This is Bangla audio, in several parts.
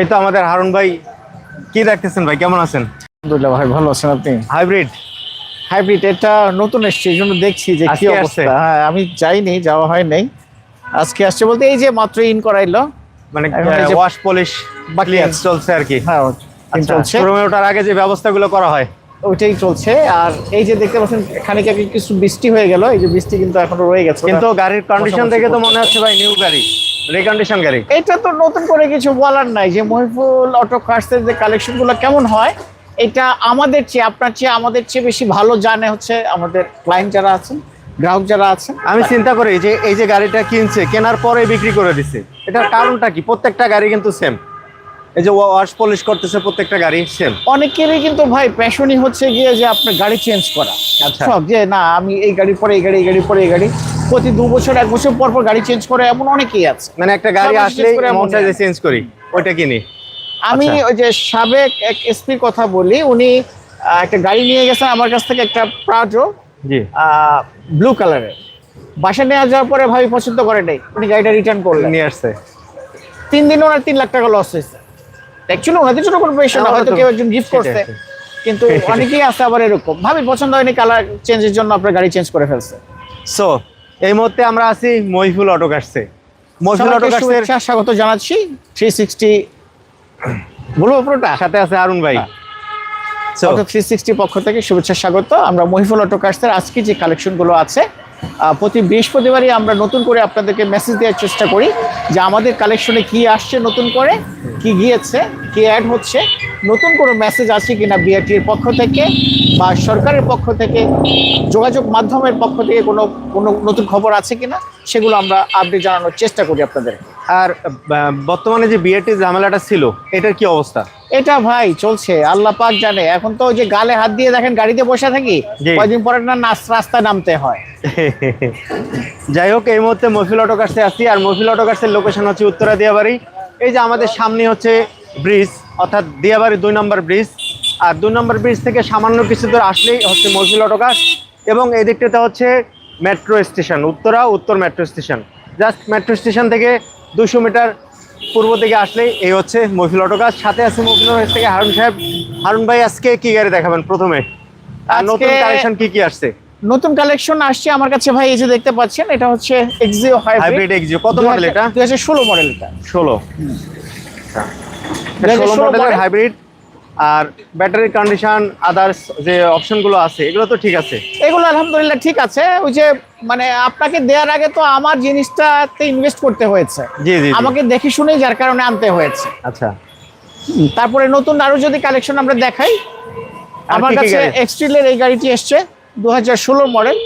এই তো আমাদের হারুন ভাই কি দেখতেছেন ভাই? কেমন আছেন? আলহামদুলিল্লাহ ভাই ভালো আছেন আপনি? হাইব্রিড হাইব্রিড এটা নতুন এসছে এই জন্য দেখছি যে কি অবস্থা? হ্যাঁ আমি যাইনি যাওয়া হয় নাই। আজকে আসছে বলতে এই যে মাত্র ইন করাইলো। মানে ওয়াশ পলিশ বাকি আছে। চলছে আর কি। হ্যাঁ আচ্ছা, চলছে। শোরুমে ওঠার আগে যে ব্যবস্থাগুলো করা হয়। ওইটাই চলছে। আর এই যে দেখতে পাচ্ছেন খানিক আগে কিছু বৃষ্টি হয়ে গেল? এই যে বৃষ্টি কিন্তু এখনও রয়ে গেছে। কিন্তু গাড়ির কন্ডিশন দেখে তো মনে হচ্ছে ভাই নিউ গাড়ি। রিকন্ডিশন গাড়ি? এটা তো নতুন করে কিছু বলার নাই যে মহিফুল অটো কার্সের যে কালেকশনগুলো কেমন হয় এটা আমাদের চেয়ে আপনার চেয়ে আমাদের চেয়ে বেশি ভালো জানে হচ্ছে আমাদের ক্লায়েন্ট যারা আছেন গ্রাহক যারা আছেন। আমি চিন্তা করি যে এই যে গাড়িটা কিনছে কেনার পরে বিক্রি করে দিচ্ছে এটার কারণটা কি? প্রত্যেকটা গাড়ি কিন্তু সেম এই যে ওয়াশ পলিশ করতেছে প্রত্যেকটা গাড়ি সেম অনেকেরই কিন্তু ভাই প্যাশনই হচ্ছে গিয়ে যে আপনার গাড়ি চেঞ্জ করা। আচ্ছা। সব যে না আমি এই গাড়ির পরে এই গাড়ি এই গাড়ির পরে এই গাড়ি প্রতি দু বছর এক বছর পর পর গাড়ি চেঞ্জ করে এমন অনেকেই আছে। মানে একটা গাড়ি এমন মন চাই যে চেঞ্জ করি ওইটা কিনি। আমি আচ্ছা। ওই যে সাবেক এক এসপির কথা বলি উনি একটা গাড়ি নিয়ে গেছেন আমার কাছ থেকে একটা প্রাডো জি। ব্লু কালারের বাসায় নিয়ে যাওয়ার পরে ভাবি পছন্দ করে নাই উনি গাড়িটা রিটার্ন করলেন। নিয়ে আসছে। তিন দিন ওনার তিন লাখ টাকা লস হয়েছে। অ্যাকচুয়ালি ওনাদের জন্য কোনো না হ্যাঁ, হয়তো কেউ একজন গিফট করছে কিন্তু অনেকেই আছে আবার এরকম। ভাবি পছন্দ হয়নি কালার চেঞ্জের জন্য আপনার গাড়ি চেঞ্জ করে ফেলছে। সো এই মুহূর্তে আমরা আছি মহিফুল অটো কাটছে মহিফুল অটো কাটসের শুভেচ্ছা স্বাগত জানাচ্ছি থ্রি সিক্সটি বলব পুরোটা সাথে আছে অরুণ ভাই। হ্যাঁ। অটো থ্রি সিক্সটি পক্ষ থেকে শুভেচ্ছা স্বাগত আমরা মহিফুল অটো কার্সের আজকে যে কালেকশনগুলো আছে প্রতি বৃহস্পতিবারই আমরা নতুন করে আপনাদেরকে মেসেজ দেওয়ার চেষ্টা করি যে আমাদের কালেকশনে কি আসছে, নতুন করে, কি গিয়েছে। কি অ্যাড হচ্ছে? নতুন কোনো মেসেজ আছে কিনা বিআরটির পক্ষ থেকে বা সরকারের পক্ষ থেকে যোগাযোগ মাধ্যমের পক্ষ থেকে কোনো কোনো নতুন খবর আছে কিনা? সেগুলো আমরা আপডেট জানানোর চেষ্টা করি আপনাদের। আর বর্তমানে যে বিয়েটি ঝামেলাটা ছিল এটার কি অবস্থা? এটা ভাই চলছে আল্লাহ পাক জানে। এখন তো ওই যে গালে হাত দিয়ে দেখেন গাড়িতে বসে থাকি। কয়দিন পরে না নাচ রাস্তায় নামতে হয়। যাই হোক এই মুহূর্তে মহফিল অটো কাটসে আছি আর মহফিল অটো কাটসের লোকেশন হচ্ছে উত্তরা দিয়াবাড়ি এই যে আমাদের সামনে হচ্ছে ব্রিজ অর্থাৎ দিয়াবাড়ি দুই নম্বর ব্রিজ। আর দুই নম্বর ব্রিজ থেকে সামান্য কিছু দূর আসলেই হচ্ছে মহফিল অটো কাট এবং এই দিকটাতে হচ্ছে মেট্রো স্টেশন উত্তরা উত্তর metro station just metro station থেকে দুশো মিটার পূর্ব দিকে আসলেই এই হচ্ছে মহফিল অটো কাজ। সাথে আছে মহফিল অটো থেকে হারুন সাহেব। হারুন ভাই আজকে কি গাড়ি দেখাবেন প্রথমে? আর নতুন কালেকশন কি কি আসছে? নতুন কালেকশন আসছে আমার কাছে ভাই এই যে দেখতে পাচ্ছেন এটা হচ্ছে এক্সিও হাইব্রিড এক্সিও কত মডেল এটা? দুই হাজার ষোলো মডেল এটা। ষোলো। দুই হাজার ষোলো ষোলো মডেলের হাইব্রিড আর ব্যাটারি কন্ডিশন আদার্স যে অপশনগুলো আছে এগুলো তো ঠিক আছে। এগুলো আলহামদুলিল্লাহ ঠিক আছে। ওই যে মানে আপনাকে দেওয়ার আগে তো আমার জিনিসটাতে ইনভেস্ট করতে হয়েছে। জি জি। আমাকে দেখে শুনেই যার কারণে আনতে হয়েছে। আচ্ছা। তারপরে নতুন আরও যদি কালেকশন আমরা দেখাই আমার কাছে এক্সট্রিলের এই গাড়িটি এসছে দু হাজার মডেল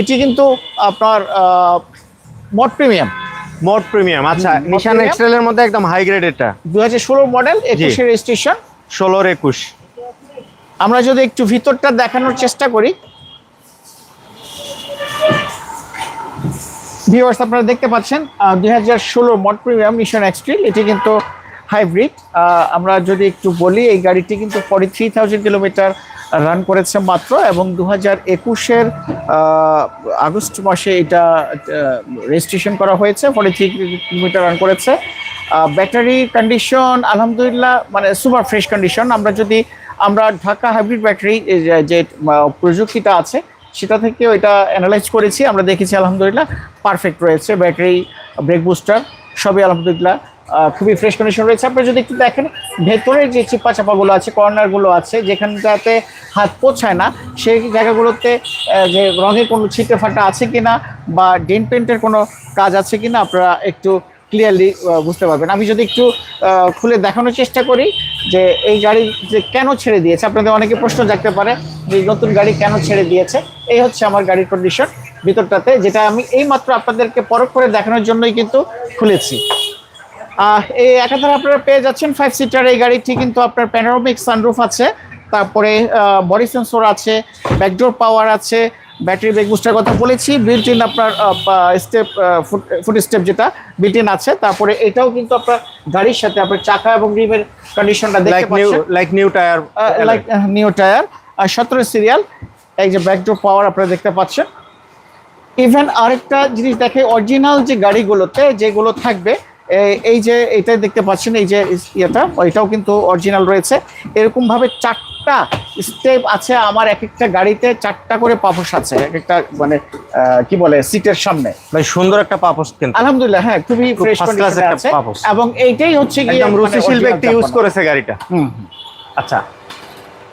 এটি কিন্তু আপনার মড প্রিমিয়াম মোট প্রিমিয়াম আচ্ছা নিশান Premium। এক্সেলের মধ্যে একদম হাই গ্রেড এটা। দু হাজার ষোলোর মডেল একুশে রেজিস্ট্রেশন ষোলোর একুশ। আমরা যদি একটু ভিতরটা দেখানোর চেষ্টা করি। ভিউয়ার্স আপনারা দেখতে পাচ্ছেন দুই হাজার ষোলোর মড প্রিমিয়াম মিশন এক্সট্রিল এটি কিন্তু হাইব্রিড আমরা যদি একটু বলি এই গাড়িটি কিন্তু forty three thousand kilometre run করেছে মাত্র এবং দু হাজার একুশের আগস্ট মাসে এটা রেজিস্ট্রেশন করা হয়েছে ফর্টি থ্রি কিলোমিটার রান করেছে। ব্যাটারি কন্ডিশন আলহামদুলিল্লাহ মানে সুপার ফ্রেশ কন্ডিশন আমরা যদি, আমরা ঢাকা হাইব্রিড ব্যাটারি যে প্রযুক্তিটা আছে, সেটা থেকেও এটা অ্যানালাইজ করেছি। আমরা দেখেছি, আলহামদুলিল্লাহ পারফেক্ট রয়েছে ব্যাটারি ব্রেক বুস্টার সবই আলহামদুলিল্লাহ খুবই ফ্রেশ কন্ডিশন রয়েছে। আপনি যদি একটু দেখেন, ভেতরের যে চিপা চাপাগুলো আছে, কর্নারগুলো আছে, যেখানটাতে হাত পৌঁছায় না, সেই জায়গাগুলোতে যে রঙের কোনো ছিটে ফাটা আছে কিনা বা ডেন পেন্টের কোনো কাজ আছে কিনা, আপনারা একটু ক্লিয়ারলি বুঝতে পারবেন। আমি যদি একটু খুলে দেখানোর চেষ্টা করি যে এই গাড়ি যে কেন ছেড়ে দিয়েছে, আপনাদের অনেকে প্রশ্ন জাগতে পারে যে নতুন গাড়ি কেন ছেড়ে দিয়েছে। এই হচ্ছে আমার গাড়ির কন্ডিশন ভিতরটাতে, যেটা আমি এই মাত্র আপনাদেরকে পরখ করে দেখানোর জন্যই কিন্তু খুলেছি। এই একাধারে আপনারা পেয়ে যাচ্ছেন ফাইভ সিটার এই গাড়িটি কিন্তু আপনার প্যানোরামিক সানরুফ আছে তারপরে বডি সেন্সর আছে ব্যাকডোর পাওয়ার আছে ব্যাটারি ব্রেক বুস্টার কথা বলেছি বিল্ট ইন আপনার স্টেপ ফুট স্টেপ যেটা বিল্ট ইন আছে তারপরে এটাও কিন্তু আপনার গাড়ির সাথে আপনার চাকা এবং রিমের কন্ডিশনটা দেখতে পাচ্ছেন। Like new tyre like new tyre আর সতেরো সিরিয়াল এই যে ব্যাকডোর পাওয়ার আপনারা দেখতে পাচ্ছেন। ইভেন আরেকটা জিনিস দেখে অরিজিনাল যে গাড়িগুলোতে যেগুলো থাকবে এই- যে এটা দেখতে পাচ্ছেন এই যে ইয়েটা ওইটাও কিন্তু অরিজিনাল রয়েছে। এরকম ভাবে চারটা স্টেপ আছে আমার এক একটা গাড়িতে চারটা করে পাপোশ আছে এক একটা মানে কি বলে সিটের সামনে। ভাই সুন্দর একটা পাপোস কিন্তু। আলহামদুলিল্লাহ হ্যাঁ খুবই ফ্রেশ কন্ডিশনে আছে। এবং এইটাই হচ্ছে কি একদম রুচিশীল ব্যক্তি ইউজ করেছে গাড়িটা। হুম হুম। আচ্ছা।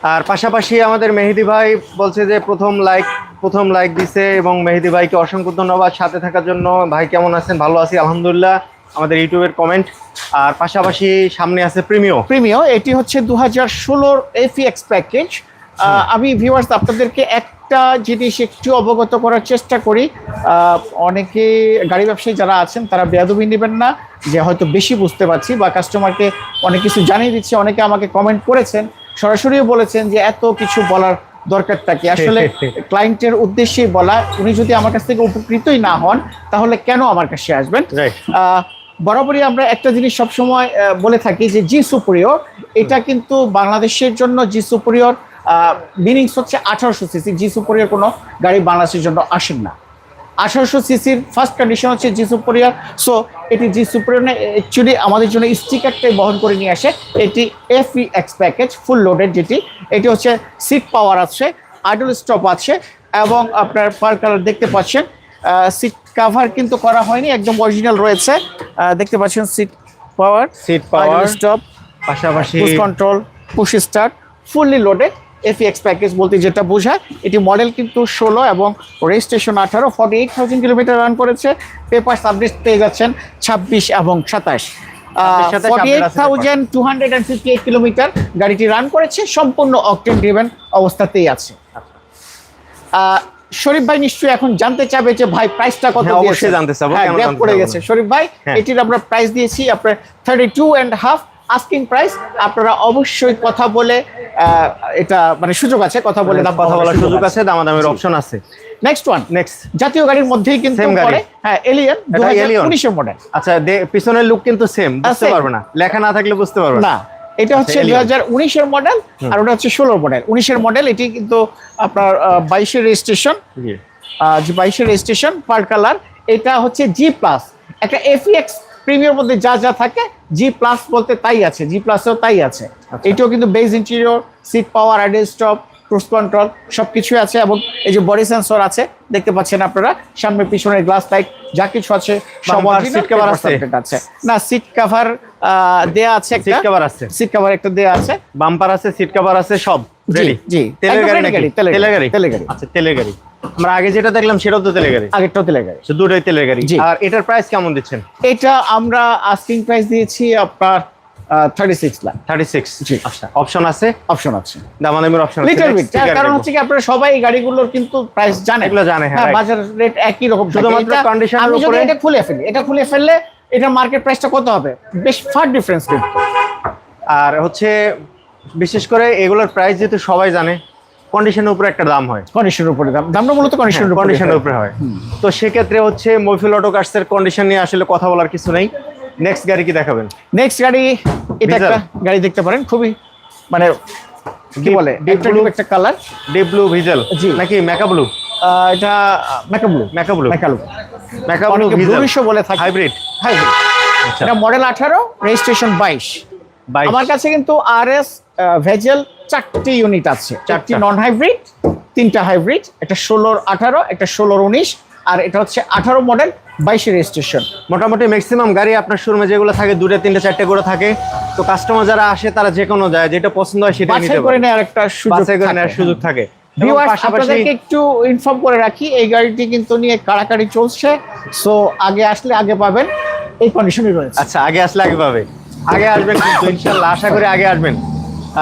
আর পাশাপাশি আমাদের মেহেদি ভাই বলছে যে প্রথম লাইক প্রথম লাইক দিছে এবং মেহেদি ভাইকে অসংখ্য ধন্যবাদ সাথে থাকার জন্য। ভাই কেমন আছেন? ভালো আছি আলহামদুলিল্লাহ। আমাদের ইউটিউবের কমেন্ট আর পাশাপাশি সামনে আছে প্রিমিও প্রিমিও এটি হচ্ছে দু হাজার ষোলোর এফিএক্স প্যাকেজ আমি ভিউয়ার্স আপনাদেরকে একটা জিনিস একটু অবগত করার চেষ্টা করি। অনেকে গাড়ি ব্যবসায়ী যারা আছেন তারা বেয়াদবি নেবেন না যে হয়তো বেশি বুঝতে পারছি বা কাস্টমারকে অনেক কিছু জানিয়ে দিচ্ছে। অনেকে আমাকে কমেন্ট করেছেন সরাসরিও বলেছেন যে এত কিছু বলার দরকারটা কি আসলে ক্লায়েন্টের উদ্দেশ্যেই বলা। উনি যদি আমার কাছ থেকে উপকৃতই না হন তাহলে কেন আমার কাছে আসবেন? বরাবরই আমরা একটা জিনিস সবসময় বলে থাকি যে জি সুপরিয়র। এটা কিন্তু বাংলাদেশের জন্য জি সুপরিয়র মিনিংস হচ্ছে আঠারোশো সিসি জি সুপরিয়র কোনো গাড়ি বাংলাদেশের জন্য আসেন না। আঠারোশো সিসির ফার্স্ট কন্ডিশন হচ্ছে জি সুপরিয়র। সো এটি জি সুপরিয়র অ্যাকচুয়ালি আমাদের জন্য স্টিকারটাই বহন করে নিয়ে আসে। এটি F X package full loaded যেটি। এটি হচ্ছে সিট পাওয়ার আছে আইডল স্টপ আছে, এবং আপনার পার কালার দেখতে পাচ্ছেন। সিট কাভার কিন্তু করা হয়নি একদম অরিজিনাল রয়েছে। দেখতে পাচ্ছেন seat power seat power stop পাশাপাশি push control push start fully loaded FX package বলতে যেটা বোঝায়। এটি মডেল কিন্তু ষোলো এবং রেজিস্ট্রেশন আঠারো forty eight thousand kilometre run করেছে। পেপার সাবমিট পেয়ে যাচ্ছেন ছাব্বিশ এবং সাতাশ। সাথে forty eight thousand two hundred and fifty eight kilometre গাড়িটি রান করেছে সম্পূর্ণ অকটেন ড্রিভেন অবস্থাতেই আছে। আহ, শরীফ ভাই নিশ্চয়ই এখন জানতে চাবে যে ভাই প্রাইসটা কত হ্যাঁ, অবশ্যই জানতে চাবো, হ্যাঁ, gap জানতে পড়ে গেছে। শরীফ ভাই হ্যাঁ। এটির আমরা প্রাইস দিয়েছি আপনার thirty two and half asking price আপনারা অবশ্যই কথা বলে এটা মানে সুযোগ আছে কথা বলে দাম কথা বলার সুযোগ আছে দামাদামের অপশন আছে। নেক্সট ওয়ান নেক্সট জাতীয় গাড়ির মধ্যেই কিন্তু পড়ে। হ্যাঁ এলিয়ন দু এটা হাজার Alien? উনিশের মডেল আচ্ছা পিছনের লুক কিন্তু সেম বুঝতে পারবে না। লেখা না থাকলে বুঝতে পারবে না। এটা হচ্ছে দু হাজার উনিশের মডেল আর ওটা হচ্ছে ষোলোর মডেল উনিশের মডেল এটি কিন্তু আপনার বাইশের রেজিস্ট্রেশন বাইশের রেজিস্ট্রেশন পার কালার এটা হচ্ছে জি প্লাস একটা এফিএক্স প্রিমিয়ার মধ্যে যা যা থাকে জি প্লাস বলতে তাই আছে জি প্লাসেও তাই আছে। এটিও এটাও কিন্তু বেস ইন্টিরিয়র সিট পাওয়ার অ্যাডেস্টপ স্টপ ক্রুজ কন্ট্রোল সব কিছুই আছে এবং এই যে বডি সেন্সর আছে দেখতে পাচ্ছেন আপনারা সামনে পিছনে গ্লাস লাইট যা কিছু আছে সব Bumper, original, seat আছে? না সিট কাভার দেয়া আছে সিট কভার আছে। সিট কাভার একটা দেয়া আছে। বাম্পার আছে সিট কভার আছে সব রেডি জি। তেলের গাড়ি নাকি? তেলের গাড়ি, তেলের গাড়ি। আচ্ছা তেলের গাড়ি। আমরা আগে যেটা দেখলাম সেটাও তো তেলের গাড়ি। আগেরটাও তেলের গাড়ি। তো দুটোই তেলের গাড়ি। আর এটার প্রাইস কেমন দিচ্ছেন? এটা আমরা আস্কিং প্রাইস দিয়েছি আপনার thirty six lakh thirty six জি। আচ্ছা অপশন আছে? অপশন আছে। দামাদামের অপশন আছে লিটল বিট কারণ হচ্ছে কি আপনারা সবাই গাড়িগুলোর কিন্তু প্রাইস জানে এগুলো জানে, হ্যাঁ, বাজার রেট একই রকম শুধুমাত্র এটা- condition এর আমি যদি উপরে- এটা খুলে ফেলি এটা খুলে ফেললে এটা মার্কেট প্রাইসটা কত হবে? বেশ ফার ডিফারেন্স কিন্তু। আর হচ্ছে বিশেষ করে এগুলোর প্রাইস যেহেতু সবাই জানে কন্ডিশনের উপরে একটা দাম হয়। কন্ডিশনের উপরে দাম। দামটা মূলত কন্ডিশনের উপরে কন্ডিশনের উপরে হয়। তো সেক্ষেত্রে হচ্ছে মফিল অটো কার্সের কন্ডিশন নিয়ে আসলে কথা বলার কিছু নেই। নেক্সট গাড়ি কি দেখাবেন? নেক্সট গাড়ি এটা? একটা গাড়ি দেখতে পারেন খুবই মানে কি বলে? একটা কালার ডিপ ব্লু ভিজেল। নাকি মেকা ব্লু এটা mica blue mica blue mica blue mica blue Vezel বলে থাকে। হাইব্রিড হাইব্রিড আচ্ছা। এটা মডেল আঠারো রেজিস্ট্রেশন বাইশ। বাইশ। আমার কাছে কিন্তু আর এস ভেজেল চারটি ইউনিট আছে। চারটি। নন হাইব্রিড তিনটা হাইব্রিড একটা ষোলোর আঠারো একটা ষোলোর উনিশ আর এটা হচ্ছে আঠারো মডেল বাইশে রেজিস্ট্রেশন মোটামুটি ম্যাক্সিমাম গাড়ি আপনার শোরুমে যেগুলো থাকে দুটো তিনটে চারটে করে থাকে। তো কাস্টমার যারা আসে তারা যে কোনো যায় যেটা পছন্দ হয় সেটা নিতে করে পারে। নেওয়ার একটা সুযোগ করে। নেওয়ার সুযোগ থাকে। আপনাদেরকে একটু ইনফর্ম করে রাখি এই গাড়িটি কিন্তু নিয়ে কাড়াকাড়ি চলছে। সো আগে আসলে আগে পাবেন এই কন্ডিশনই রয়েছে। আচ্ছা আগে আসলে আগে পাবে। আগে আসবেন কিন্তু ইনশাল্লাহ আশা করি আগে আসবেন।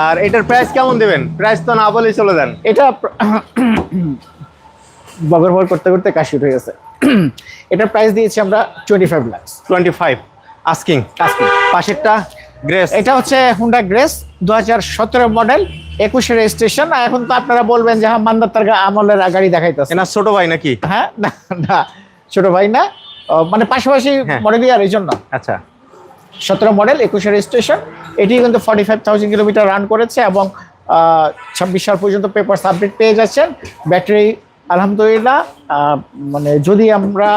আর এটার প্রাইস কেমন দেবেন? প্রাইস তো না বলেই চলে দেন এটা বগর বগর করতে করতে কাশি উঠে গেছে। এটার প্রাইস দিয়েছি আমরা twenty five lakhs twenty five asking asking পাশেরটা গ্রেস এটা হচ্ছে হুন্ডা গ্রেস দু হাজার সতেরো মডেল একুশে রেজিস্ট্রেশন এখন তো আপনারা বলবেন যে হ্যাঁ মান্দার তার আমলের গাড়ি দেখাইতেছে। না ছোট ভাই নাকি? হ্যাঁ না না ছোট ভাই না। মানে পাশাপাশি হ্যাঁ। মডেলই আর এই জন্য। আচ্ছা। সতেরো মডেল একুশে রেজিস্ট্রেশন এটি কিন্তু forty five thousand kilometre run করেছে এবং ছাব্বিশ সাল পর্যন্ত পেপার সাবমিট পেয়ে যাচ্ছেন। ব্যাটারি আলহামদুলিল্লাহ মানে যদি আমরা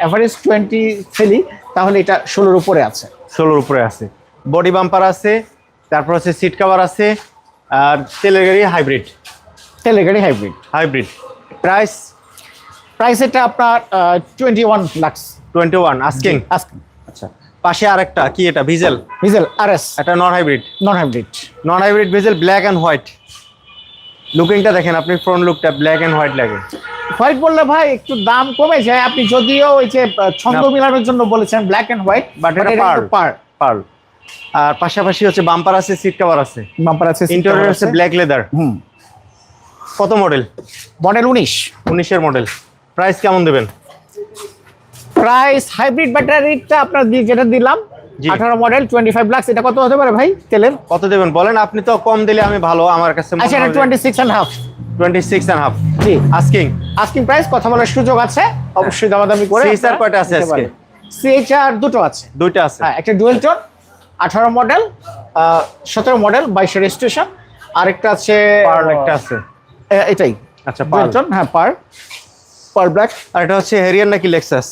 অ্যাভারেজ টোয়েন্টি ফেলি তাহলে এটা ষোলোর উপরে আছে। ষোলোর উপরে আছে। বডি বাম্পার আছে তারপর হচ্ছে সিট কাভার আছে আর তেলের গাড়ি হাইব্রিড তেলের গাড়ি হাইব্রিড হাইব্রিড প্রাইস প্রাইস এটা আপনার twenty one lakhs twenty one asking আজকে আচ্ছা পাশে আরেকটা কি এটা? ভিজেল ভিজেল আর এস এটা non hybrid non hybrid non hybrid Vezel black and white লুকিংটা দেখেন আপনি ফ্রন্ট লুকটা ব্ল্যাক অ্যান্ড হোয়াইট লাগে। হোয়াইট বললে ভাই একটু দাম কমে যায় আপনি যদিও ওই যে ছন্দ। মিলানোর জন্য বলেছেন ব্ল্যাক এন্ড হোয়াইট But এটা pearl। পার পার্ল আর পাশাপাশি হচ্ছে বাম্পার আছে সিট কভার আছে। বাম্পার আছে ইন্টেরিয়র আছে। ব্ল্যাক লেদার হুম। কত মডেল মডেল উনিশ। উনিশের মডেল প্রাইস কেমন দেবেন? প্রাইস হাইব্রিড ব্যাটারিটা আপনার যেটা দিলাম। আঠারো মডেল টোয়েন্টি ফাইভ লাক্স এটা কত হতে পারে ভাই তেলের? কত দেবেন? বলেন আপনি তো কম দিলে আমি ভালো আমার কাছে আচ্ছা এটা twenty six and half twenty six and half G. Asking asking price কথা বলার সুযোগ আছে অবশ্যই দামাদামি করে CHR কয়টা আছে আজকে? সিএইচআর দুটো আছে। দুইটা আছে। হ্যাঁ একটা ডুয়েল টোন আঠারো মডেল সতেরো মডেল বাইশের রেজিস্ট্রেশন আরেকটা আছে পার্ল একটা আছে। এটাই। আচ্ছা টোন হ্যাঁ পার। পার ব্ল্যাক আর এটা হচ্ছে হেরিয়ার নাকি লেক্সাস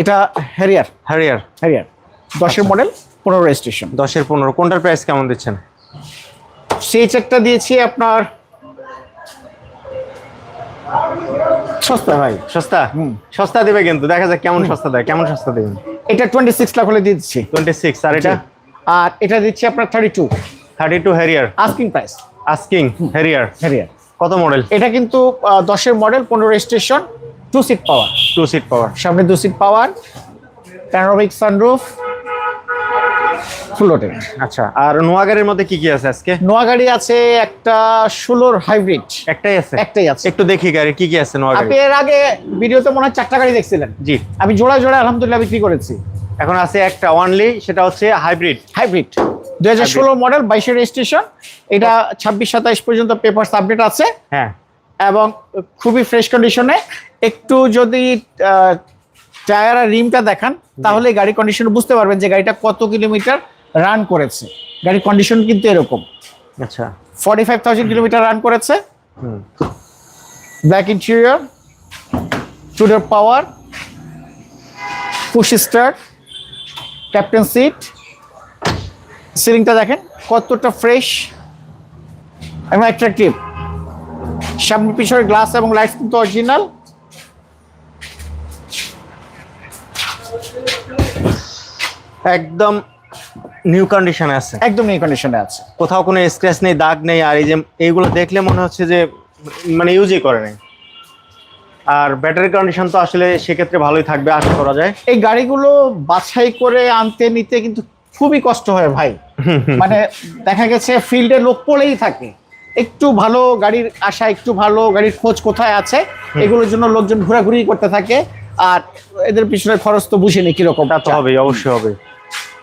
এটা হ্যারিয়ার হ্যারিয়ার হ্যারিয়ার দশের আচ্ছা। মডেল পনেরো রেজিস্ট্রেশন দশের পনেরো কোনটার প্রাইস কেমন দিচ্ছেন? সিএইচআরটা দিয়েছি আপনার সস্তা ভাই। সস্তা। সস্তা দেবে কিন্তু দেখা যাক কেমন সস্তা দেয় কেমন সস্তা দেবেন? এটা টোয়েন্টি সিক্স লাখ হলে দিয়ে দিচ্ছি। টোয়েন্টি সিক্স আর এটা? আর এটা দিচ্ছি আপনার thirty two thirty two Harrier asking price asking Harrier Harrier কত মডেল এটা কিন্তু দশের মডেল পনেরো registration two seat power two seat power সামনে দু seat power panoramic sunroof loaded আচ্ছা। আর নোয়া গাড়ির মধ্যে কি কি আছে আজকে? নোয়া গাড়ি আছে একটা ষোলোর হাইব্রিড। একটাই আছে? একটাই আছে। একটু দেখি গাড়ি কি কি আছে নোয়া গাড়ি আপনি এর আগে ভিডিওতে মনে হয় চারটা গাড়ি দেখছিলেন। জি। আমি জোড়া জোড়া আলহামদুলিল্লাহ বিক্রি করেছি। এখন আছে একটা ওয়ানলি সেটা হচ্ছে হাইব্রিড হাইব্রিড। দুই হাজার ষোলো মডেল বাইশের রেজিস্ট্রেশন। এটা ছাব্বিশ সাতাইশ পর্যন্ত পেপার আপডেট আছে। হ্যাঁ। এবং খুবই ফ্রেশ কন্ডিশনে একটু যদি টায়ার আর রিমটা দেখান তাহলে গাড়ি কন্ডিশন বুঝতে পারবেন যে গাড়িটা কত কিলোমিটার রান করেছে। গাড়ির কন্ডিশন কিন্তু এরকম। আচ্ছা। Forty five thousand kilometre run করেছে। হুম। Black interior টুডার power push start captain seat সিলিংটা দেখেন কতটা ফ্রেশ এবং অ্যাট্রাকটিভ সামনে পিছনের গ্লাস এবং লাইট কিন্তু অরিজিনাল একদম নিউ কন্ডিশনে আছে। একদম নিউ কন্ডিশনে আছে। কোথাও কোনো স্ক্র্যাচ নেই দাগ নেই আর এই যে এইগুলো দেখলে মনে হচ্ছে যে মানে ইউজই করে নাই। আর ব্যাটারি কন্ডিশন তো আসলে সেক্ষেত্রে ভালোই থাকবে আশা করা যায়। এই গাড়িগুলো বাছাই করে আনতে নিতে কিন্তু খুবই কষ্ট হয় ভাই। মানে দেখা গেছে ফিল্ডে লোক পড়েই থাকে। একটু ভালো গাড়ির আশা একটু ভালো গাড়ির খোঁজ কোথায় আছে এগুলোর জন্য লোকজন ঘোরাঘুরি করতে থাকে। আর এদের পিছনে খরচ তো বুঝিনি কীরকম তা তো হবেই অবশ্যই হবে।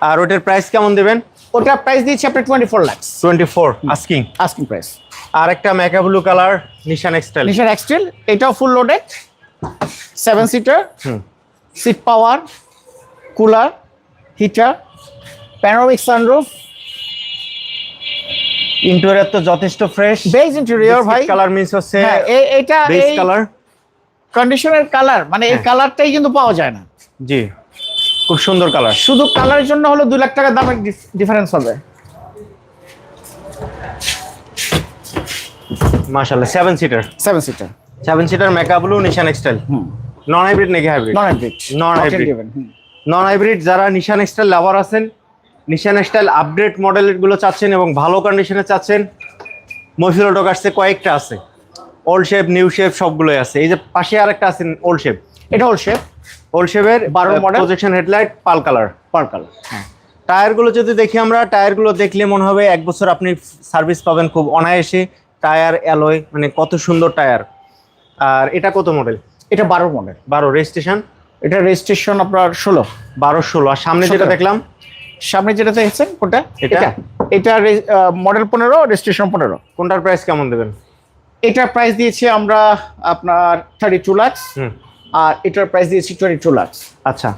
আর ওটার প্রাইস কেমন দেবেন? ওটা প্রাইস দিয়েছি আপনার twenty four lakhs twenty four asking asking price আর একটা মেকা blue colour Nissan X Trail Nissan X Trail এটাও full loaded seven seater seat power cooler heater panoramic sunroof interior তো যথেষ্ট ফ্রেশ বেজ ইন্টেরিয়র ভাই। কালার মিন্স হচ্ছে হ্যাঁ এটা এই কালার কন্ডিশনের কালার মানে এই হ্যাঁ। কালারটাই কিন্তু পাওয়া যায় না। জি খুব সুন্দর কালার শুধু কালারের জন্য হলো দুই লাখ টাকার দামের ডিফারেন্স হবে। মাশাআল্লাহ seven seater seven seater seven seater মেকা blue Nissan X Trail non hybrid নাকি hybrid non hybrid Non hybrid। Non hybrid যারা নিশান এক্সটাইল লাভার আছেন নিশান এক্সটাইল আপডেট মডেলগুলো চাচ্ছেন এবং ভালো কন্ডিশনে চাচ্ছেন মহিফিল অটো কাটছে কয়েকটা আছে। ওল্ড শেপ নিউ শেপ সবগুলোই আছে। এই যে পাশে আরেকটা আছে ওল্ড শেপ এটা হল শেপ ওল্ড শেপের 12 model projection headlight pearl colour pearl colour টায়ারগুলো যদি দেখি আমরা টায়ারগুলো দেখলে মনে হবে এক বছর আপনি সার্ভিস পাবেন খুব অনায়াসে। টায়ার অ্যালয় মানে কত সুন্দর টায়ার আর এটা কত মডেল এটা বারো মডেল বারো রেজিস্ট্রেশন এটা রেজিস্ট্রেশন আপনার ষোলো। বারো ষোলো। আর সামনে যেটা দেখলাম? সামনে যেটা দেখছেন কোনটা? এটা? এটা। এটা মডেল পনেরো রেজিস্ট্রেশন পনেরো। কোনটার প্রাইস কেমন দেবেন? এটার প্রাইস দিয়েছি আমরা আপনার থার্টি টু লাক্স আর এটার প্রাইস দিয়েছি টোয়েন্টি টু লাক্স আচ্ছা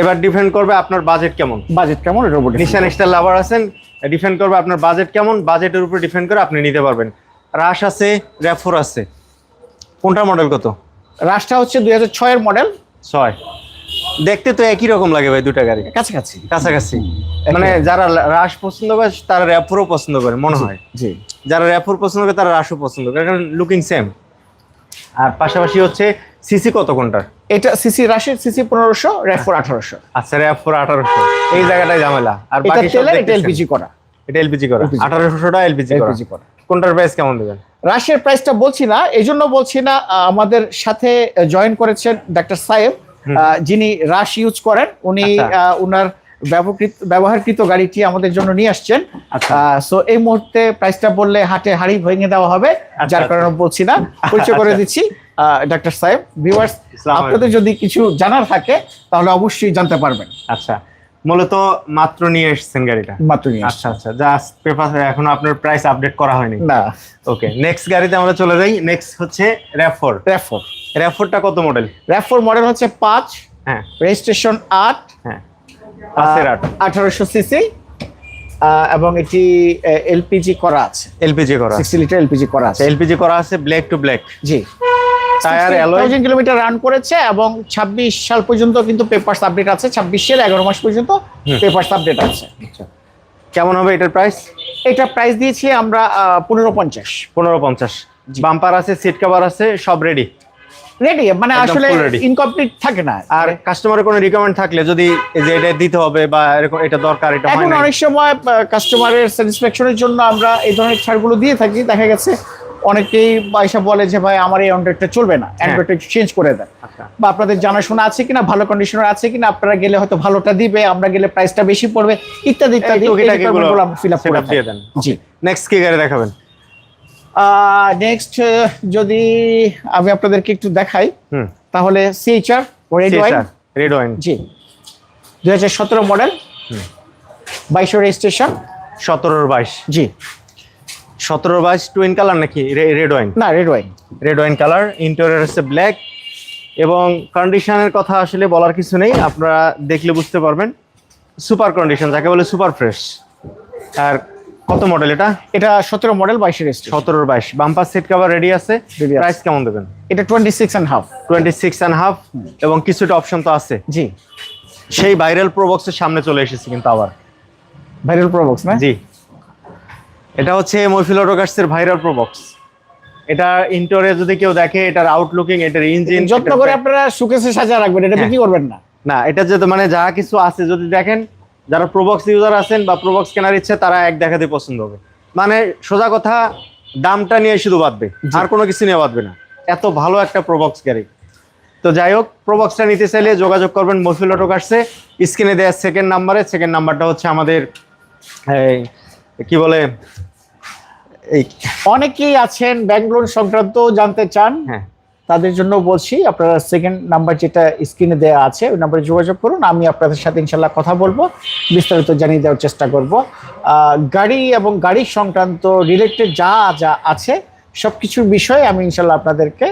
এবার ডিপেন্ড করবে আপনার বাজেট কেমন? বাজেট কেমন? এটা বলি নিশান এক্সটার লাভার আছেন ডিপেন্ড করবে আপনার বাজেট কেমন? বাজেটের উপর ডিপেন্ড করে আপনি নিতে পারবেন। রাশ আছে র্যাফোর আছে। কোনটা মডেল কত? রাশটা হচ্ছে দুই হাজার ছয়ের মডেল ছয়। দেখতে তো একই রকম লাগে ভাই দুটা গাড়ি। কাছাকাছি। কাছাকাছি। মানে যারা রাশ পছন্দ করে তারা র্যাপোরও পছন্দ করে মনে হয়। জি। যারা র্যাপোর পছন্দ করে তারা রাশও পছন্দ করে কারণ লুকিং সেম আর পাশাপাশি হচ্ছে সিসি কত কোনটার এটা সিসি রাশের সিসি পনেরোশো র্যাফোর আঠারোশো। আচ্ছা র্যাপোর আঠারোশো। এই জায়গাটায় ঝামেলা। আর এটা বাকি এটা এলপিজি করা। এটা এলপিজি করা। আঠারোশোটা এলপিজি করা। এলপিজি করা। কোনটার প্রাইস কেমন দেবেন? রাশিয়ার প্রাইসটা বলছি না এই জন্য বলছি না আমাদের সাথে জয়েন করেছেন ডাক্তার সাহেব যিনি রাশ ইউজ করেন উনি আচ্ছা। উনার ব্যবহৃত ব্যবহারকৃত গাড়িটি আমাদের জন্য নিয়ে আসছেন। আচ্ছা। সো এই মুহূর্তে প্রাইসটা বললে হাটে হাড়ি ভেঙে দেওয়া হবে যার আচ্ছা। কারণে বলছি না। পরিচয় করে দিচ্ছি ডাক্তার সাহেব। ভিউয়ার্স আপনাদের যদি কিছু জানার থাকে তাহলে অবশ্যই জানতে পারবেন। আচ্ছা। মূলত মাত্র নিয়ে এসেছেন গাড়িটা। মাত্র নিয়ে আচ্ছা আচ্ছা জাস্ট পেপার এখন আপনার প্রাইস আপডেট করা হয়নি। না। ওকে নেক্সট গাড়িতে আমরা চলে যাই। নেক্সট হচ্ছে র্যাফোর র্যাফোর র্যাফোরটা কত মডেল র্যাফোর মডেল হচ্ছে পাঁচ। হ্যাঁ। রেজিস্ট্রেশন আট। হ্যাঁ। পাঁচের আট। আঠারোশো সিসি এবং এটি এলপিজি করা আছে। এলপিজি করা সিক্সটি লিটার এলপিজি করা আছে। এলপিজি করা আছে ব্ল্যাক টু ব্ল্যাক জি। টায়ার অ্যালয় কিলোমিটার রান করেছে এবং ছাব্বিশ সাল পর্যন্ত কিন্তু পেপারস আপডেট আছে। ছাব্বিশ সাল এগারো মাস পর্যন্ত পেপারস আপডেট আছে। কেমন হবে এটার প্রাইস এটা প্রাইস দিয়েছি আমরা পনেরো পঞ্চাশ। পনেরো পঞ্চাশ। বাম্পার আছে সিট কভার আছে সব রেডি রেডি মানে আসলে ইনকমপ্লিট থাকে না। আর কাস্টমারের কোনো রিকমেন্ড থাকলে যদি যে এটা দিতে হবে বা এরকম এটা দরকার এটা এখন অনেক সময় কাস্টমারের স্যাটিসফ্যাকশনের জন্য আমরা এই ধরনের ছাড়গুলো দিয়ে থাকি। দেখা গেছে অনেকেই পয়সা বলে যে ভাই আমার এই অ্যান্ড্রয়েডটা চলবে না। অ্যান্ড্রয়েডটা চেঞ্জ করে দেন। আচ্ছা। বা আপনাদের জানাশোনা আছে কিনা ভালো কন্ডিশনার আছে কিনা আপনারা গেলে হয়তো ভালোটা দিবে আমরা গেলে প্রাইসটা বেশি পড়বে ইত্যাদি ইত্যাদি ফিল আপ করে দিয়ে দেন। জি। নেক্সট কি গাড়ি দেখাবেন? নেক্সট যদি আমি আপনাদেরকে একটু দেখাই তাহলে CHR red wine red wine জি। দুই হাজার সতেরো মডেল বাইশো রেজিস্ট্রেশন সতেরোর বাইশ। জি। সতেরোর বাইশ টুইন কালার নাকি? রেড ওয়াইন না red wine red wine colour interior হচ্ছে ব্ল্যাক এবং কন্ডিশনের কথা আসলে বলার কিছু নেই আপনারা দেখলে বুঝতে পারবেন। সুপার কন্ডিশন যাকে বলে সুপার ফ্রেশ আর কত মডেল এটা? এটা সতেরো মডেল বাইশো রেজিস্ট্রেশন সতেরোর বাইশ। বাম্পার সিট কভার রেডি আছে। প্রাইস কেমন দেবেন? এটা twenty six and half twenty six and half এবং কিছুটা অপশন তো আছে। জি। সেই ভাইরাল প্রোবক্সের সামনে চলে এসেছে কিন্তু আবার। ভাইরাল প্রবক্স না? জি। এটা হচ্ছে অটোকার্সের ভাইরাল প্রোবক্স এটা ইন্টোরে যদি কেউ দেখে এটার আউটলুকিং এটার ইঞ্জিন যত্ন করে আপনারা সুকেসে সাজা রাখবেন এটা হ্যাঁ। বিক্রি করবেন না। না এটা যে মানে যা কিছু আছে যদি দেখেন যারা প্রোবক্স ইউজার আছেন বা প্রোবক্স কেনার ইচ্ছে তারা এক দেখাতে পছন্দ হবে। মানে সোজা কথা দামটা নিয়ে শুধু বাঁধবে আর কোনো কিছু নিয়ে বাঁধবে না। এত ভালো একটা প্রোবক্স গাড়ি। তো যাই হোক প্রোবক্সটা নিতে চাইলে যোগাযোগ করবেন মফিল অটোকার্সে স্ক্রিনে দেওয়া সেকেন্ড নাম্বারে সেকেন্ড নাম্বারটা হচ্ছে আমাদের কি বলে অনেকেই আছেন ব্যাংক লোন সংক্রান্ত জানতে চান। হ্যাঁ। তাদের জন্য বলছি আপনারা সেকেন্ড নাম্বার যেটা স্ক্রিনে দেওয়া আছে ওই নাম্বারে যোগাযোগ করুন আমি আপনাদের সাথে ইনশাল্লাহ কথা বলব বিস্তারিত জানিয়ে দেওয়ার চেষ্টা করব। গাড়ি এবং গাড়ি সংক্রান্ত রিলেটেড যা যা আছে সব কিছুর বিষয়ে আমি ইনশাল্লাহ আপনাদেরকে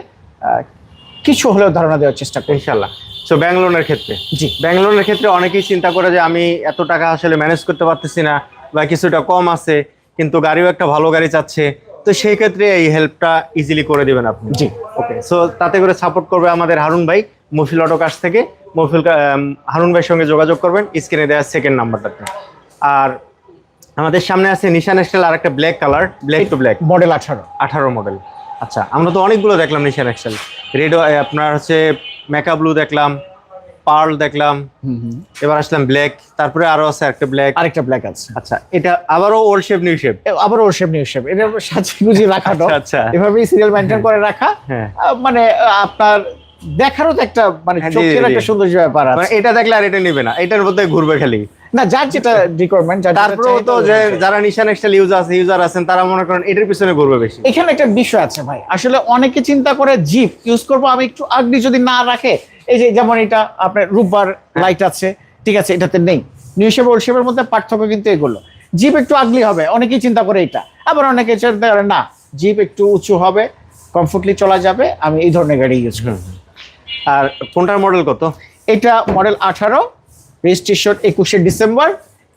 কিছু হলেও ধারণা দেওয়ার চেষ্টা করি ইনশাল্লাহ। সো ব্যাংক লোনের ক্ষেত্রে? জি। ব্যাঙ্গালোরের ক্ষেত্রে অনেকেই চিন্তা করে যে আমি এত টাকা আসলে ম্যানেজ করতে পারতেছি না বা কিছুটা কম আছে। কিন্তু গাড়িও একটা ভালো গাড়ি চাচ্ছে। তো সেই ক্ষেত্রে এই হেল্পটা ইজিলি করে দিবেন আপনি। জি। ওকে সো তাতে করে সাপোর্ট করবে আমাদের হারুন ভাই মফিল অটো কাছ থেকে। মফিল হারুন ভাইয়ের সঙ্গে যোগাযোগ করবেন স্ক্রিনে দেওয়া সেকেন্ড নাম্বারটাতে আর আমাদের সামনে আছে নিশান এক্সেল আর একটা black colour black to black model আঠারো। আঠারো মডেল আচ্ছা আমরা তো অনেকগুলো দেখলাম নিশান এক্সেল রেড আপনার হচ্ছে মেকা ব্লু দেখলাম পার্ল দেখলাম এবার আসলাম ব্ল্যাক তারপরে আরও আছে একটা ব্ল্যাক। আরেকটা ব্ল্যাক আছে। আচ্ছা এটা আবারও ওল্ড শেপ নিউ শেপ এ, আবার ওর শেপ নিউ শেপ এটা সাজিয়ে গুজিয়ে রাখানো আচ্ছা। এভাবেই সিরিয়াল মেনটেন করে রাখা। হ্যাঁ। মানে আপনার দেখারও তো একটা মানে হ্যাঁ, চোখের একটা। সৌন্দর্য ব্যাপার মানে আছে। এটা দেখলে আর এটা নেবে না এটার মধ্যে ঘুরবে খালি। না যার যেটা রিকোয়ারমেন্ট যার তারপরেও তো যে যারা নিশান এক্সেল ইউজার আছে ইউজার আছেন তারা মনে করেন এটার পিছনে ঘুরবে বেশি। এখানে একটা বিষয় আছে ভাই। আসলে অনেকে চিন্তা করে জিপ ইউজ করব আমি একটু আগলি যদি না রাখে এই যে যেমন এটা আপনার রূপবার হ্যাঁ। লাইট আছে ঠিক আছে এটাতে নেই। নিউ শেপ ওল্ড শেপের মধ্যে পার্থক্য কিন্তু এগুলো। জিপ একটু আগলি হবে অনেকেই চিন্তা করে এটা। আবার অনেকে চিন্তা করে না জিপ একটু উঁচু হবে কমফোর্টলি চলা যাবে আমি এই ধরনের গাড়ি ইউজ করি আর কোনটার মডেল কত? এটা মডেল আঠারো রেজিস্ট্রেশন একুশে ডিসেম্বর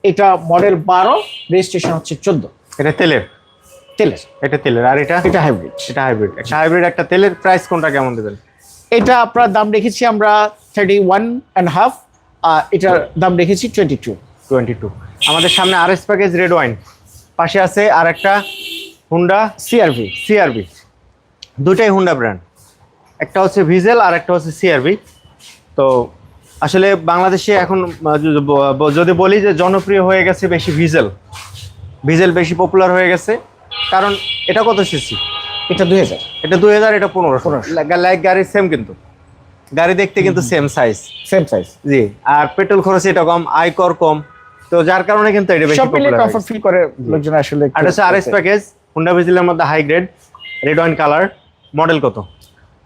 এটা মডেল বারো রেজিস্ট্রেশন হচ্ছে চোদ্দ। এটা তেলের? তেলের। এটা তেলের আর এটা? এটা হাইব্রিড এটা হাইব্রিড একটা হাইব্রিড একটা তেলের প্রাইস কোনটা কেমন দেবেন? এটা আপনার দাম রেখেছি আমরা থার্টি ওয়ান অ্যান্ড হাফ এটার দাম রেখেছি টোয়েন্টি টু টোয়েন্টি টু আমাদের সামনে R S package red wine পাশে আছে আর একটা হুন্ডা সিআরভি সিআরবি দুটাই হুন্ডা ব্র্যান্ড একটা হচ্ছে ভিজেল আর একটা হচ্ছে সিআরবি তো আসলে বাংলাদেশে এখন, যদি বলি যে জনপ্রিয় হয়ে গেছে বেশি ভিজেল ভিজেল বেশি পপুলার হয়ে গেছে। কারণ এটা কত সিসি এটা দুই হাজার। এটা দুই হাজার এটা পনেরোশো। লাইক গাড়ির সেম কিন্তু। গাড়ি দেখতে কিন্তু সেম সাইজ সেম সাইজ জি। আর পেট্রোল খরচ এটা কম আয়কর কম। তো যার কারণে কিন্তু এটা বেশি পপুলার কমফর্ট ফিল করে লোকজন আসলে আর হচ্ছে আর এস প্যাকেজ হুন্ডা ভিজিলের মধ্যে high grade red wine colour model কত?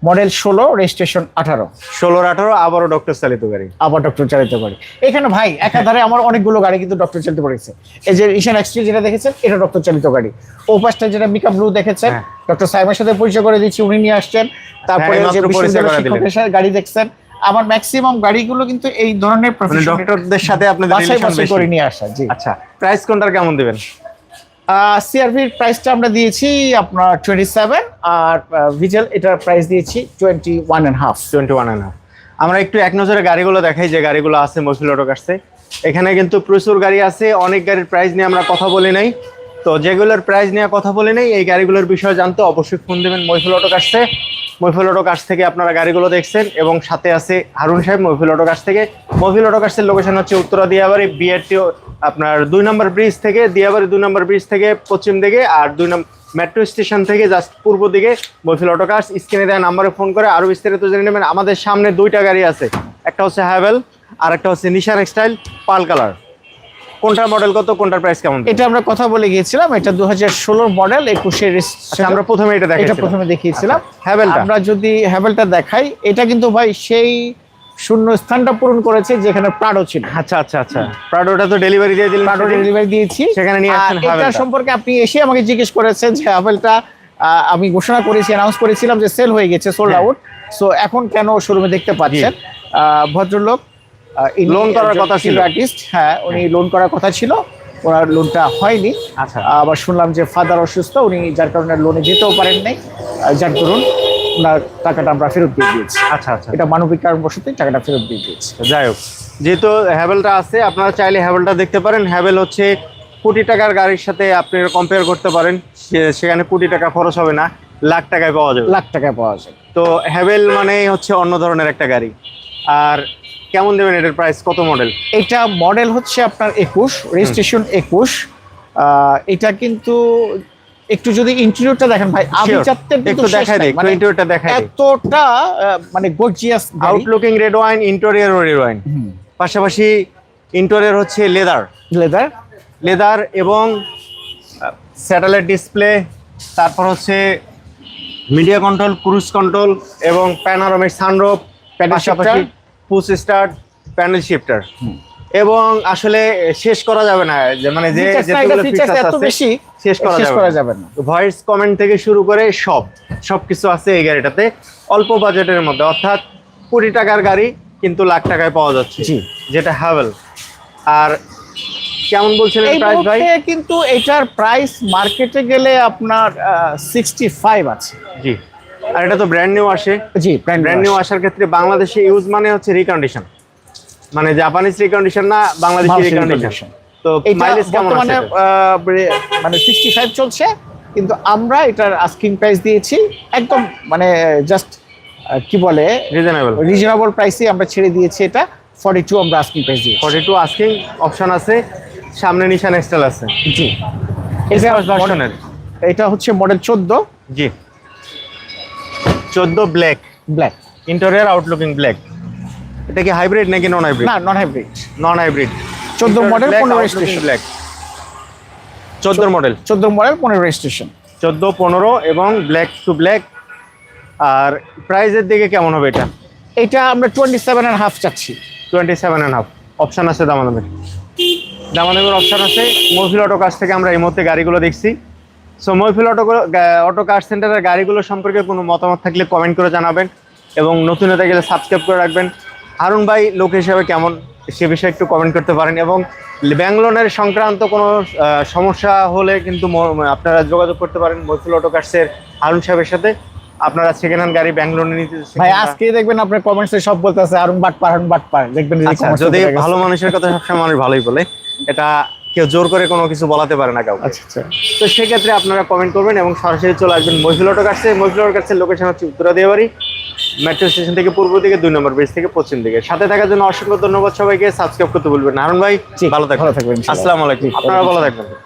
মডেল ষোলো রেজিস্ট্রেশন আঠারো। ষোলোর আঠারো আবারও ডক্টর চালিত গাড়ি। আবার ডক্টর চালিত গাড়ি। এখানে ভাই একাধারে আমার অনেকগুলো গাড়ি কিন্তু ডক্টর চালিত পড়েছে এই যে ঈশান এক্সট্রি যেটা দেখেছেন এটা ডক্টর চালিত গাড়ি। ও পাশটা যেটা মিকা ব্লু দেখেছেন হ্যাঁ। ডক্টর সাইমের সাথে পরিচয় করে দিচ্ছি উনি নিয়ে আসছেন। তারপরে হ্যাঁ, যে। শিক্ষকের সাথে গাড়ি দেখছেন। আমার ম্যাক্সিমাম গাড়িগুলো কিন্তু এই ধরনের মানে ডক্টরদের সাথে আপনাদের করে নিয়ে আসা জি। আচ্ছা প্রাইস কোনটার কেমন দিবেন? সিআরভির প্রাইসটা আমরা দিয়েছি আপনার টোয়েন্টি সেভেন আর ভিজেল এটার প্রাইস দিয়েছি twenty one and half twenty one and half আমরা একটু এক নজরে গাড়িগুলো দেখাই যে গাড়িগুলো আছে মফিল অটো কাছে। এখানে কিন্তু প্রচুর গাড়ি আছে, অনেক গাড়ির প্রাইস নিয়ে আমরা কথা বলি নাই। তো যেগুলোর প্রাইস নিয়ে কথা বলি নাই, এই গাড়িগুলোর বিষয়ে জানতে অবশ্যই ফোন দেবেন মহিফুল অটো কাছে মহিফুল অটো কাছ থেকে আপনারা গাড়িগুলো দেখছেন এবং সাথে আছে হারুন সাহেব মহিফুল অটো কাছ থেকে। মহিফুল অটো কাছের লোকেশন হচ্ছে উত্তরা দিয়াবাড়ি বিআরটি আপনার দুই নম্বর ব্রিজ থেকে দিয়াবাড়ি দুই নম্বর ব্রিজ থেকে পশ্চিম দিকে আর দুই নম্বর মেট্রো স্টেশন থেকে জাস্ট পূর্ব দিকে মহিফুল অটো কার্স স্ক্রিনে দেওয়া নাম্বারে ফোন করে আরও বিস্তারিত জেনে নেবেন। আমাদের সামনে দুইটা গাড়ি আছে। একটা হচ্ছে হ্যাভেল আর একটা হচ্ছে নিশান এক্সটাইল পাল কালার। কোনটার মডেল কত কোনটার প্রাইস কেমন? এটা আমরা কথা বলে গিয়েছিলাম এটা দু হাজার ষোলোর মডেল একুশের আচ্ছা আমরা প্রথমে এটা এটা প্রথমে দেখিয়েছিলাম। হ্যাভেলটা আমরা যদি হ্যাভেলটা দেখাই এটা কিন্তু ভাই সেই শূন্য স্থানটা পূরণ করেছে যেখানে প্রাডো ছিল। আচ্ছা আচ্ছা আচ্ছা। প্রাডোটা তো ডেলিভারি দিয়ে দিলেন। প্রাডো ডেলিভারি দিয়েছি। সেখানে নিয়ে আসছেন এটা সম্পর্কে আপনি এসে আমাকে জিজ্ঞেস করেছেন যে হ্যাভেলটা আমি ঘোষণা করেছি অ্যানাউন্স করেছিলাম যে সেল হয়ে গেছে সোল্ড হ্যাঁ। আউট সো এখন কেন শোরুমে দেখতে পাচ্ছেন? ভদ্রলোক লোন করার কথা ছিল। আর্টিস্ট হ্যাঁ উনি লোন করার কথা ছিল। ওনার লোনটা হয়নি। আচ্ছা। আবার শুনলাম যে ফাদার অসুস্থ উনি যার কারণে লোনে যেতেও পারেন নাই। যার দরুন ওনার টাকাটা আমরা ফেরত দিয়ে দিয়েছি। আচ্ছা আচ্ছা। এটা মানবিক কারণবশতই টাকাটা ফেরত দিয়ে দিয়েছি। যাই হোক যেহেতু হ্যাভেলটা আছে আপনারা চাইলে হ্যাভেলটা দেখতে পারেন। হ্যাভেল হচ্ছে কোটি টাকার গাড়ির সাথে আপনি কম্পেয়ার করতে পারেন। সেখানে কোটি টাকা খরচ হবে না লাখ টাকায় পাওয়া যাবে। লাখ টাকায় পাওয়া যায় তো হ্যাভেল মানে হচ্ছে অন্য ধরনের একটা গাড়ি। আর কেমন দেবেন এটার প্রাইস কত মডেল এটা মডেল হচ্ছে আপনার একুশ রেজিস্ট্রেশন একুশ। এটা কিন্তু একটু যদি ইন্টেরিয়রটা দেখেন ভাই কিন্তু একটু দেখাই নাই। দিই মানে ইন্টেরিয়রটা দেখাই এতটা মানে gorgeous outlooking red wine interior red wine পাশাপাশি ইন্টেরিয়র হচ্ছে লেদার লেদার লেদার এবং স্যাটেলাইট ডিসপ্লে তারপর হচ্ছে মিডিয়া কন্ট্রোল ক্রুজ কন্ট্রোল এবং প্যানারোমিক সানরোপ পাশাপাশি পুশ স্টার্ট প্যানেল শিফটার এবং আসলে শেষ করা যাবে না মানে যে বেশি শেষ করা যাবে না। ভয়েস কমেন্ট থেকে শুরু করে সব সব কিছু আছে এই গাড়িটাতে অল্প বাজেটের মধ্যে অর্থাৎ কোটি টাকার গাড়ি কিন্তু লাখ টাকায় পাওয়া যাচ্ছে। যেটা হ্যাভেল আর কেমন বলছিলেন প্রাইস ভাই? কিন্তু এটার প্রাইস মার্কেটে গেলে আপনার সিক্সটি ফাইভ আছে। জি। আর এটা তো ব্র্যান্ড নিউ আসে। জি ব্র্যান্ড নিউ আসার ক্ষেত্রে বাংলাদেশে ইউজ মানে হচ্ছে রিকন্ডিশন মানে জাপানিজ রিকন্ডিশন না বাংলাদেশি রিকন্ডিশন তো মাইলেজ কেমন আছে মানে সিক্সটি ফাইভ চলছে কিন্তু আমরা এটার আস্কিং প্রাইস দিয়েছি একদম মানে জাস্ট কি বলে রিজনেবল রিজনেবল প্রাইসে আমরা ছেড়ে দিয়েছি এটা ফর্টি টু আমরা আস্কিং প্রাইস দিয়েছি। ফর্টি টু আস্কিং অপশন আছে সামনে নিশান এক্সটেল আছে। জি। এটা এটা ভার্সনের এটা হচ্ছে মডেল চোদ্দ। জি। চোদ্দ black black interior outlooking black এটা কি হাইব্রিড নাকি নন হাইব্রিড না নন হাইব্রিড নন হাইব্রিড চোদ্দ মডেল পনেরো রেজিস্ট্রেশন ব্ল্যাক চোদ্দোর মডেল চোদ্দ মডেল পনেরো রেজিস্ট্রেশন চোদ্দ পনেরো এবং ব্ল্যাক টু ব্ল্যাক আর প্রাইজের দিকে কেমন হবে এটা? এটা আমরা টোয়েন্টি সেভেন অ্যান্ড হাফ চাচ্ছি। Twenty seven and half option আছে দামাদামের। দামাদামের অপশন আছে। মহফিল অটো কার থেকে আমরা এই মুহূর্তে গাড়িগুলো দেখছি। So Mahfil auto auto car সেন্টারের গাড়িগুলো সম্পর্কে কোনো মতামত থাকলে কমেন্ট করে জানাবেন। এবং নতুন হতে গেলে সাবস্ক্রাইব করে রাখবেন। হারুন ভাই লোক হিসেবে কেমন? সে বিষয়ে একটু কমেন্ট করতে পারেন এবং ব্যাঙ্গলোনের সংক্রান্ত কোনো সমস্যা হলে কিন্তু আপনারা যোগাযোগ করতে পারেন মহফিল অটো কার্সের হারুন সাহেবের সাথে। আপনারা সেকেন্ড হ্যান্ড গাড়ি ব্যাঙ্গালোরে নিতে ভাই আজকে দেখবেন আপনার কমেন্টসে সব বলতেছে আরুন আরুন বাটপার দেখবেন যে বাট পার। দেখবেন যদি ভালো মানুষের কথা সবসময় মানুষ ভালোই বলে এটা কেউ জোর করে কোনো কিছু বলাতে পারে না কাউকে। আচ্ছা আচ্ছা। তো সেক্ষেত্রে আপনারা কমেন্ট করবেন এবং সরাসরি চলে আসবেন মহিফিল অটো কাছে। মহিফিল অটো কাছে লোকেশন হচ্ছে উত্তরা দেওয়ারি মেট্রো স্টেশন থেকে পূর্ব দিকে দুই নম্বর ব্রিজ থেকে পশ্চিম দিকে। সাথে থাকার জন্য অসংখ্য ধন্যবাদ সবাইকে। সাবস্ক্রাইব করতে বলবেন হারুন ভাই ভালো থাকবেন। আসসালামাইকুম থাকবেন, আসসালামু আলাইকুম। আপনারা ভালো থাকবেন।